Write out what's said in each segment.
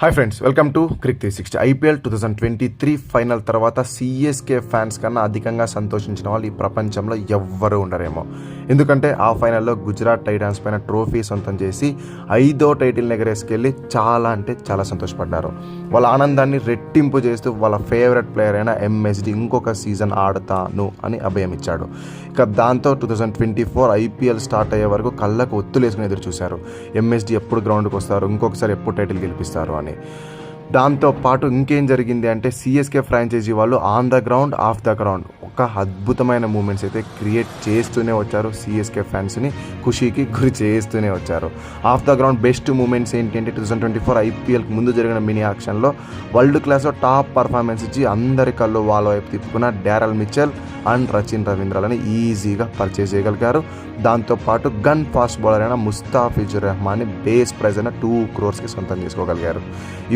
Hi friends welcome to Crick three sixty IPL two thousand twenty three final తర్వాత CSK fans కన్నా అధికంగా సంతోషించిన వాళ్ళు ఈ ప్రపంచంలో ఎవ్వరూ ఉండరేమో. ఎందుకంటే ఆ ఫైనల్లో గుజరాత్ టైటాన్స్ పైన ట్రోఫీ సొంతం చేసి ఐదో టైటిల్ ఎగరేసుకెళ్ళి చాలా అంటే చాలా సంతోషపడ్డారు. వాళ్ళ ఆనందాన్ని రెట్టింపు చేస్తూ వాళ్ళ ఫేవరెట్ ప్లేయర్ అయిన ఎంఎస్డి ఇంకొక సీజన్ ఆడతాను అని అభయం ఇచ్చాడు. ఇక దాంతో two thousand twenty four IPL start అయ్యే వరకు కళ్ళకు ఒత్తులేసుకుని ఎదురు చూశారు. ఎంఎస్డి ఎప్పుడు గ్రౌండ్కి వస్తారు? ఇంకొకసారి ఎప్పుడు టైటిల్ గెలిపిస్తారు? అని. దాంతో పాటు ఇంకేం జరిగింది అంటే సిఎస్కే ఫ్రాంచైజీ వాళ్ళు on the ground off the ground ఒక అద్భుతమైన మూమెంట్స్ అయితే క్రియేట్ చేస్తూనే వచ్చారు సిఎస్కే ఫ్యాన్స్ని ఖుషీకి గురి చేస్తూనే వచ్చారు. Off the ground best moments ఏంటి టూ థౌసండ్ ట్వంటీ ఫోర్ ఐపీఎల్కి ముందు జరిగిన మినీ యాక్షన్లో వరల్డ్ క్లాస్లో టాప్ పర్ఫార్మెన్స్ ఇచ్చి అందరి కళ్ళు వాళ్ళ వైపు తిప్పుకున్న డారల్ మిచెల్ అండ్ రచిన్ రవీంద్రలని ఈజీగా పర్చేస్ చేయగలిగారు. దాంతోపాటు గన్ ఫాస్ట్ బౌలర్ అయిన ముస్తాఫిజుర్ రెహమాన్ని బేస్ ప్రైజ్ అయిన టూ క్రోర్స్కి సొంతం చేసుకోగలిగారు.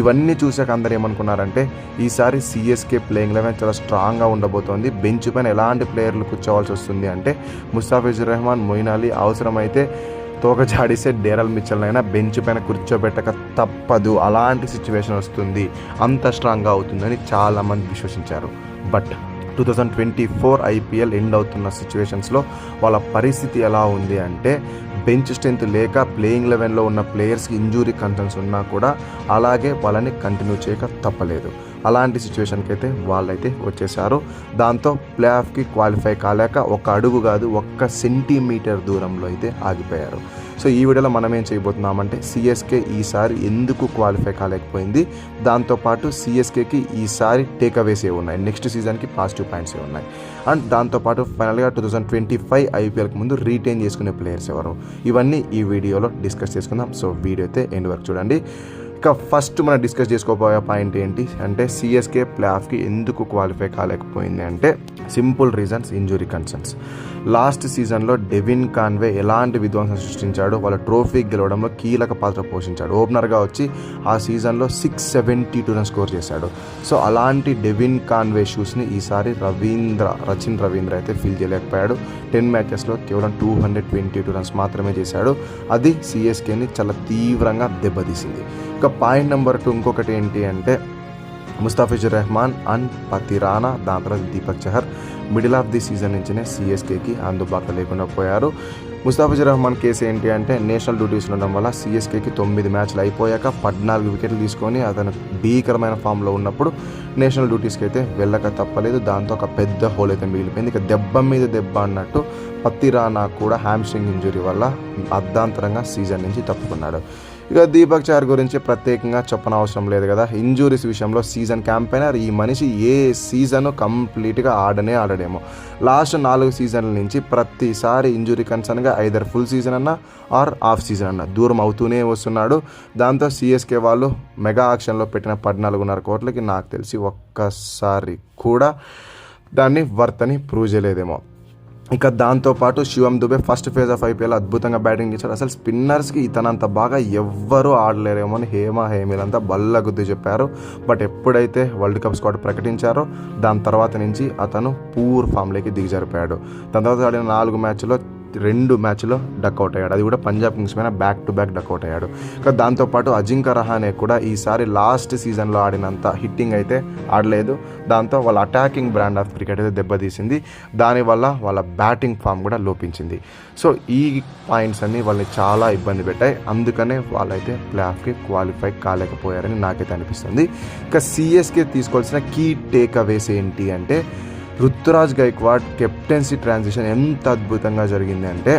ఇవన్నీ చూసాక అందరు ఏమనుకున్నారంటే ఈసారి సిఎస్కే ప్లేయింగ్ లెవెన్ చాలా స్ట్రాంగ్గా ఉండబోతోంది. బెంచ్ పైన ఎలాంటి ప్లేయర్లు కూర్చోవాల్సి వస్తుంది అంటే ముస్తాఫిజుర్ రెహమాన్ మొయిన్ అలీ అవసరమైతే తోక జాడిసే డేరల్ మిచ్చల్నైనా బెంచ్ పైన కూర్చోబెట్టక తప్పదు. అలాంటి సిచ్యువేషన్ వస్తుంది. అంత స్ట్రాంగ్గా అవుతుందని చాలామంది విశ్వసించారు. But two thousand twenty four IPL end అవుతున్న సిచ్యువేషన్స్లో వాళ్ళ పరిస్థితి ఎలా ఉంది అంటే బెంచ్ స్ట్రెంత్ లేక ప్లేయింగ్ లెవెన్లో ఉన్న ప్లేయర్స్కి ఇంజూరీ కన్సర్న్స్ ఉన్నా కూడా అలాగే వాళ్ళని కంటిన్యూ చేయక తప్పలేదు. అలాంటి సిచ్యువేషన్కి అయితే వాళ్ళైతే వచ్చేసారు. దాంతో ప్లే ఆఫ్కి క్వాలిఫై కాలేక ఒక అడుగు కాదు ఒక్క సెంటీమీటర్ దూరంలో అయితే ఆగిపోయారు. సో ఈ వీడియోలో మనం ఏం చేయబోతున్నామంటే సిఎస్కే ఈసారి ఎందుకు క్వాలిఫై కాలేకపోయింది దాంతోపాటు సిఎస్కేకి ఈసారి టేక్ అవేస్ ఏ ఉన్నాయి నెక్స్ట్ సీజన్కి పాజిటివ్ పాయింట్స్ ఏ ఉన్నాయి అండ్ దాంతోపాటు ఫైనల్గా టూ థౌజండ్ ట్వంటీ ఫైవ్ ఐపీఎల్కి ముందు రీటైన్ చేసుకునే ప్లేయర్స్ ఎవరు ఇవన్నీ ఈ వీడియోలో డిస్కస్ చేసుకుందాం. సో వీడియో అయితే ఎండ్ వరకు చూడండి. ఇంకా ఫస్ట్ మనం డిస్కస్ చేసుకోబోయే పాయింట్ ఏంటి అంటే సిఎస్కే ప్లేఆఫ్కి ఎందుకు క్వాలిఫై కాలేకపోయింది అంటే simple reasons injury concerns last సీజన్లో డెవిన్ కాన్వే ఎలాంటి విధ్వంసం సృష్టించాడో? వాళ్ళ ట్రోఫీ గెలవడంలో కీలక పాత్ర పోషించాడు. ఓపెనర్గా వచ్చి ఆ సీజన్లో six seventy two run score చేశాడు. సో అలాంటి డెవిన్ కాన్వే షూస్ని ఈసారి రవీంద్ర రచిన్ రవీంద్ర అయితే ఫీల్ చేయలేకపోయాడు. టెన్ మ్యాచెస్లో కేవలం two hundred twenty two runs మాత్రమే చేశాడు. అది సిఎస్కేని చాలా తీవ్రంగా దెబ్బతీసింది. ఇక పాయింట్ నెంబర్ టూ ఇంకొకటి ఏంటి అంటే ముస్తాఫిజుర్ రెహమాన్ అండ్ పతిరానా దాని తర్వాత Deepak Chahar middle of the season నుంచినే సిఎస్కేకి అందుబాటులో లేకుండా పోయారు. ముస్తాఫిజుర్ రెహమాన్ కేసు ఏంటి అంటే నేషనల్ డ్యూటీస్ ఉండడం వల్ల సిఎస్కేకి తొమ్మిది మ్యాచ్లు అయిపోయాక పద్నాలుగు వికెట్లు తీసుకొని అతను భీకరమైన ఫామ్లో ఉన్నప్పుడు నేషనల్ డ్యూటీస్కి అయితే వెళ్ళక తప్పలేదు. దాంతో ఒక పెద్ద హోల్ అయితే మిగిలిపోయింది. ఇక దెబ్బ మీద దెబ్బ అన్నట్టు పత్తిరానా కూడా హ్యామ్స్ట్రింగ్ ఇంజురీ వల్ల అర్ధాంతరంగా సీజన్ నుంచి తప్పుకున్నాడు. ఇక దీపక్ చార్ గురించి ప్రత్యేకంగా చెప్పనవసరం లేదు కదా. ఇంజూరీస్ విషయంలో సీజన్ క్యాంపెయినర్ ఈ మనిషి ఏ సీజన్ కంప్లీట్గా ఆడనే ఆడడేమో. లాస్ట్ నాలుగు సీజన్ల నుంచి ప్రతిసారి ఇంజురీ కన్సర్న్గా ఐదర్ ఫుల్ సీజన్ అన్నా ఆర్ ఆఫ్ సీజన్ అన్న దూరం అవుతూనే వస్తున్నాడు. దాంతో సిఎస్కే వాళ్ళు మెగా ఆక్షన్లో పెట్టిన పద్నాలుగున్నర కోట్లకి నాకు తెలిసి ఒక్కసారి కూడా దాన్ని వర్తని ప్రూవ్ చేయలేదేమో. ఇక దాంతోపాటు Shivam Dube first phase of IPL అద్భుతంగా బ్యాటింగ్ చేశాడు. అసలు స్పిన్నర్స్కి ఇతనంత బాగా ఎవ్వరూ ఆడలేరేమో అని హేమ హేమిలంతా బల్ల గుద్ది చెప్పారు. బట్ ఎప్పుడైతే వరల్డ్ కప్ స్క్వాడ్ ప్రకటించారో దాని తర్వాత నుంచి అతను పూర్ ఫామ్లోకి దిగజరిపాడు దాని తర్వాత ఆడిన నాలుగు మ్యాచ్లో రెండు మ్యాచ్లో డక్అవుట్ అయ్యాడు. అది కూడా పంజాబ్ కింగ్స్ పైన back to back duck out అయ్యాడు. ఇక దాంతోపాటు అజింక రహానే కూడా ఈసారి లాస్ట్ సీజన్లో ఆడినంత హిట్టింగ్ అయితే ఆడలేదు. దాంతో వాళ్ళ అటాకింగ్ బ్రాండ్ ఆఫ్ క్రికెట్ అయితే దెబ్బతీసింది. దానివల్ల వాళ్ళ బ్యాటింగ్ ఫామ్ కూడా లోపించింది. సో ఈ పాయింట్స్ అన్ని వాళ్ళని చాలా ఇబ్బంది పెట్టాయి. అందుకనే వాళ్ళైతే ప్లే ఆఫ్కి క్వాలిఫై కాలేకపోయారని నాకైతే అనిపిస్తుంది. ఇంకా సిఎస్కే తీసుకోవాల్సిన కీ టేక్ అవేస్ ఏంటి అంటే రుతురాజ్ గైక్వాడ్ కెప్టెన్సీ ట్రాన్సిషన్ ఎంత అద్భుతంగా జరిగింది అంటే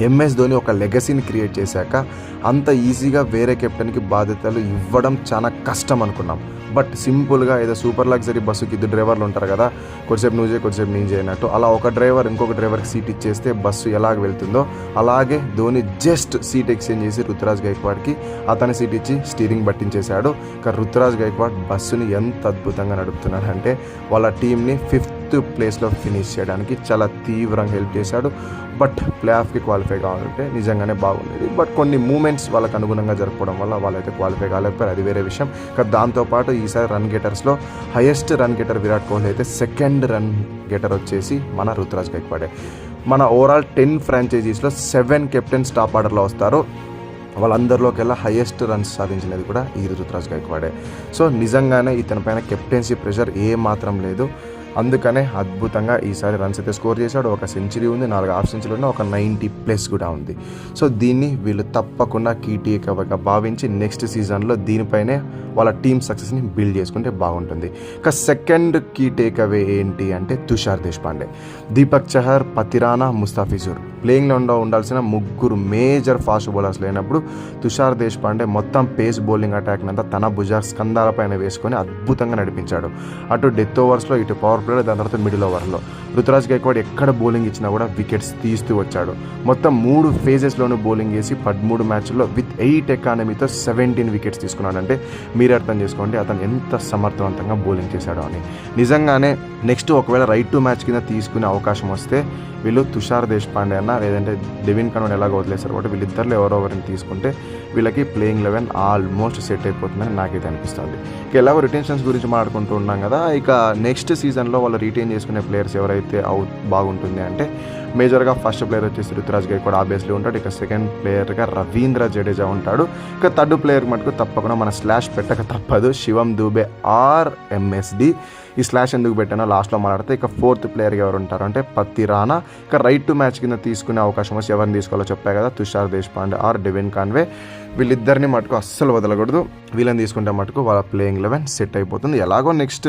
ఎంఎస్ ధోని ఒక లెగసీని క్రియేట్ చేశాక అంత ఈజీగా వేరే కెప్టెన్కి బాధ్యతలు ఇవ్వడం చాలా కష్టం అనుకున్నాం. బట్ సింపుల్గా ఏదో సూపర్ లగ్జరీ బస్సుకి ఇద్దరు డ్రైవర్లు ఉంటారు కదా కొద్దిసేపు నువ్వు చేయి కొద్దిసేపు నేను చేయనట్టు అలా ఒక డ్రైవర్ ఇంకొక డ్రైవర్కి సీట్ ఇచ్చేస్తే బస్సు ఎలాగ వెళ్తుందో అలాగే ధోని జస్ట్ సీట్ ఎక్స్చేంజ్ చేసి రుతురాజ్ గైక్వాడ్కి అతని సీట్ ఇచ్చి స్టీరింగ్ పట్టించేశాడు. ఇక రుతురాజ్ గైక్వాడ్ బస్సుని ఎంత అద్భుతంగా నడుపుతున్నాడు అంటే వాళ్ళ టీంని ఫిఫ్త్ ప్లేస్లో ఫినిష్ చేయడానికి చాలా తీవ్రంగా హెల్ప్ చేశాడు. బట్ ప్లే ఆఫ్కి క్వాలిఫై కావాలంటే నిజంగానే బాగుండేది. బట్ కొన్ని మూమెంట్స్ వాళ్ళకి అనుగుణంగా జరపడం వల్ల వాళ్ళైతే క్వాలిఫై కాలేకపోయారు. అది వేరే విషయం. కానీ దాంతోపాటు ఈసారి run గెటర్స్లో highest run getter Virat Kohli అయితే సెకండ్ రన్ గెటర్ వచ్చేసి మన రుతురాజ్ గైక్వాడే. మన ఓవరాల్ టెన్ ఫ్రాంచైజీస్లో సెవెన్ కెప్టెన్స్ టాప్ ఆర్డర్లో వస్తారు. వాళ్ళందరిలోకెల్లా హైయెస్ట్ రన్స్ సాధించినది కూడా ఈ రుతురాజ్ గైక్వాడే. సో నిజంగానే ఇతని పైన కెప్టెన్సీ ప్రెషర్ ఏ మాత్రం లేదు. అందుకనే అద్భుతంగా ఈసారి రన్స్ అయితే స్కోర్ చేశాడు. ఒక సెంచరీ ఉంది నాలుగు హాఫ్ సెంచరీ ఉన్న ఒక నైంటీ ప్లస్ కూడా ఉంది. సో దీన్ని వీళ్ళు తప్పకుండా కీ టేకవగా భావించి నెక్స్ట్ సీజన్లో దీనిపైనే వాళ్ళ టీమ్ సక్సెస్ని బిల్డ్ చేసుకుంటే బాగుంటుంది. ఇక సెకండ్ కీ టేక్ అవే ఏంటి అంటే తుషార్ దేశపాండే. దీపక్ చహర్ పతిరానా ముస్తాఫిజుర్. ప్లేయింగ్లో ఉండ ఉండాల్సిన ముగ్గురు మేజర్ ఫాస్ట్ బౌలర్స్ లేనప్పుడు తుషార్ దేశ్పాండే మొత్తం పేస్ బౌలింగ్ అటాక్ అంతా తన భుజ స్కందాల పైన వేసుకొని అద్భుతంగా నడిపించాడు. అటు డెత్ ఓవర్స్లో ఇటు పవర్ ప్లేలో దాని తర్వాత మిడిల్ ఓవర్లో రుతురాజ్ గైక్వాడ్ ఎక్కడ బౌలింగ్ ఇచ్చినా కూడా వికెట్స్ తీస్తూ వచ్చాడు. మొత్తం మూడు ఫేజెస్లోనూ బౌలింగ్ చేసి పదమూడు మ్యాచ్ల్లో విత్ ఎయిట్ ఎకానమీతో సెవెంటీన్ వికెట్స్ తీసుకున్నాడంటే మీరు అర్థం చేసుకోండి అతను ఎంత సమర్థవంతంగా బౌలింగ్ చేశాడో అని. నిజంగానే నెక్స్ట్ ఒకవేళ రైట్ టు మ్యాచ్ కింద తీసుకునే అవకాశం వస్తే వీళ్ళు తుషార్ దేశపాండే అన్న లేదంటే డెవిన్ కనోన్ ఎలాగో వదిలేశారు కాబట్టి వీళ్ళిద్దరిలో ఎవరో ఎవరిని తీసుకుంటే వీళ్ళకి ప్లేయింగ్ లెవెన్ ఆల్మోస్ట్ సెట్ అయిపోతుందని నాకైతే అనిపిస్తుంది. ఇక ఎలాగో రిటెన్షన్స్ గురించి మాట్లాడుకుంటూ ఉన్నాం కదా ఇక నెక్స్ట్ సీజన్లో వాళ్ళు రిటైన్ చేసుకునే ప్లేయర్స్ ఎవరైతే అవు బాగుంటుంది అంటే మేజర్గా ఫస్ట్ ప్లేయర్ వచ్చేసి రుతురాజ్ కూడా ఆబ్వియస్లీ ఉంటాడు. ఇక సెకండ్ ప్లేయర్గా రవీంద్ర జడేజా ఉంటాడు. ఇక థర్డ్ ప్లేయర్ మటుకు తప్పకుండా మన స్లాష్ పెట్టక తప్పదు. శివం దూబే ఆర్ ఎంఎస్డి ఈ స్లాష్ ఎందుకు పెట్టానో లాస్ట్లో మాట్లాడితే ఇక ఫోర్త్ ప్లేయర్గా ఎవరు ఉంటారు? అంటే పత్తి రానా ఇక రైట్ టు మ్యాచ్ కింద తీసుకునే అవకాశం వచ్చి ఎవరిని తీసుకోవాలో చెప్పాయి కదా Tushar Deshpande or Devon Conway. వీళ్ళిద్దరిని మటుకు అస్సలు వదలకూడదు. వీళ్ళని తీసుకుంటే మటుకు వాళ్ళ ప్లేయింగ్ లెవెన్ సెట్ అయిపోతుంది. ఎలాగో నెక్స్ట్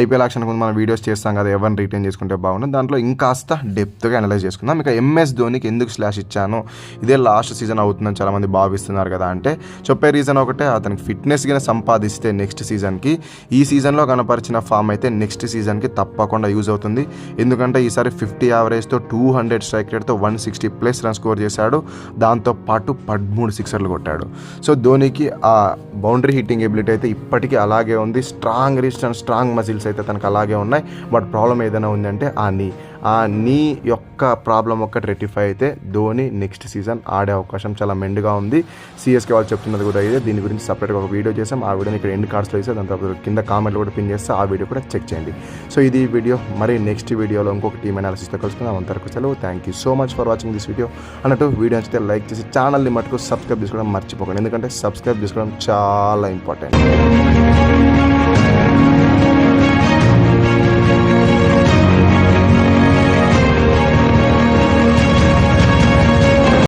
ఐపీఎల్ యాక్షన్ ముందు మనం వీడియోస్ చేస్తాం కదా ఎవరిని రిటైన్ చేసుకుంటే బాగుంటుంది. దాంట్లో ఇంకాస్త డెప్త్గా అనలైజ్ చేసుకుందాం. ఇక ఎంఎస్ ధోనికి ఎందుకు స్లాష్ ఇచ్చాను ఇదే లాస్ట్ సీజన్ అవుతుందని చాలామంది భావిస్తున్నారు కదా. అంటే చెప్పే రీజన్ ఒకటే అతనికి ఫిట్నెస్ కింద సంపాదిస్తే నెక్స్ట్ సీజన్కి ఈ సీజన్లో కనపరిచిన ఫామ్ అయితే నెక్స్ట్ సీజన్కి తప్పకుండా యూజ్ అవుతుంది. ఎందుకంటే ఈసారి ఫిఫ్టీ యావరేజ్తో two hundred strike రేట్తో one sixty plus run score చేశాడు. దాంతో పాటు పదమూడు సిక్సర్లు కొట్టాడు. సో ధోనికి ఆ బౌండరీ హిట్టింగ్ ఎబిలిటీ అయితే ఇప్పటికీ అలాగే ఉంది. Strong wrist and strong muscles అయితే తనకు అలాగే ఉన్నాయి. బట్ ప్రాబ్లం ఏదైనా ఉందంటే ఆ నీ ఆ నీ యొక్క ప్రాబ్లం ఒక్కటి రెటిఫై అయితే ధోని నెక్స్ట్ సీజన్ ఆడే అవకాశం చాలా మెండుగా ఉంది. సిఎస్కే వాళ్ళు చెప్తున్నది కూడా ఇదే. దీని గురించి సపరేట్గా ఒక వీడియో చేసాం ఆ వీడియోని ఇక్కడ ఎండ్ కార్డ్స్లో వేసే దాని తర్వాత కింద కామెంట్లు కూడా పిన్ చేస్తే ఆ వీడియో కూడా చెక్ చేయండి. సో ఇది వీడియో. మరి నెక్స్ట్ వీడియోలో ఇంకొక టీమ్ అనాలిసిస్తో కలుసుకుందాం. అంతవరకు సెలవు. Thank you so much for watching this video అన్నట్టు వీడియో నచ్చితే లైక్ చేసి ఛానల్ని మటుకు సబ్స్క్రైబ్ చేసుకోవడం మర్చిపోకండి. ఎందుకంటే సబ్స్క్రైబ్ చేసుకోవడం చాలా ఇంపార్టెంట్